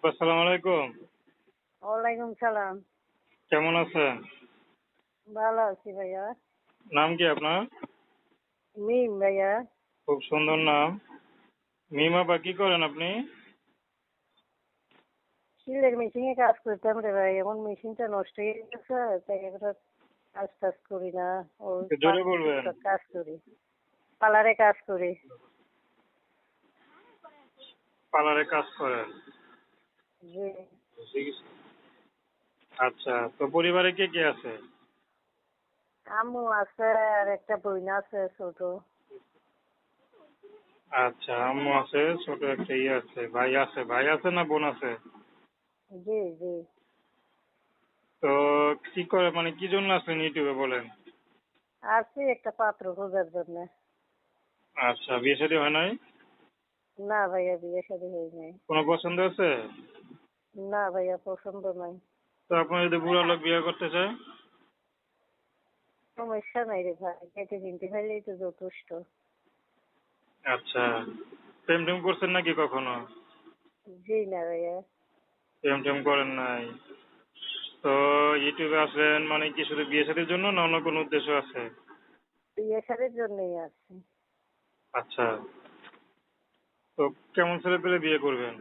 আপা আসসালামু আলাইকুম। ওয়ালাইকুম সালাম। কেমন আছেন? ভালো আছি ভাইয়া। নাম কি আপনার? মিম ভাইয়া। খুব সুন্দর নাম। মিম আপা কি করেন আপনি? সিলের মেশিনে কাজ করতাম রে ভাই এখন মেশিনটা নষ্ট হয়ে গেছে তাই কাজ টাজ করি না। জোরে বলবেন। কাজ করি। পার্লারে কাজ করি। পার্লারে কাজ করেন। আচ্ছা তো পরিবারে কে কে আছে? আম্মু আছে আর একটা বোন আছে ছোট। আচ্ছা আম্মু আছে ছোট একটা ইয়ে আছে ভাই আছে ভাই আছে না বোন আছে? জি জি। তো কি করে মানে কি জন্য আসলেন ইউটিউবে বলেন? আসছি একটা পাত্র খোঁজার জন্য। আচ্ছা বিয়ে শাদী হয় নাই? না ভাইয়া বিয়ে শাদী হয় নাই। কোনো পছন্দ আছে? না ভাইয়া পছন্দ নাই। তো আপনি যদি বুড়া লোক বিয়ে করতে চায়? সমস্যা নাই রে ভাই কেটে কিনতে পারলেই তো যথেষ্ট। আচ্ছা প্রেম টেম করছেন নাকি কখনো? জি না ভাইয়া। প্রেম টেম করেন নাই। তো ইউটিউবে আসলেন মানে কি শুধু বিয়ে শাদীর জন্য না অন্য কোনো উদ্দেশ্য আছে? বিয়ে শাদীর জন্যই আসছি আচ্ছা। তো কেমন ছেলে পেলে বিয়ে করবেন?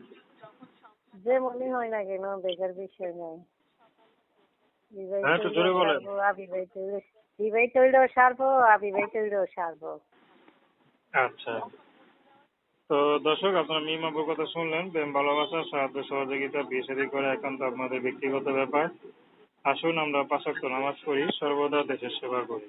যে মনে হয় না কেন বেকার বিষয় নাই বিবাহিত হ্যাঁ, হইলেও সারবো, অবিবাহিত বিবাহিত হইলেও সারবো আচ্ছা। তো দর্শক আপনারা মিম কথা শুনলেন। প্রেম ভালোবাসা সাহায্য সহযোগিতা বিয়ে শাদী করে একান্ত আপনাদের ব্যক্তিগত ব্যাপার। আসুন আমরা পাঁচাত্তর নামাজ পড়ি সর্বদা দেশের সেবা করি।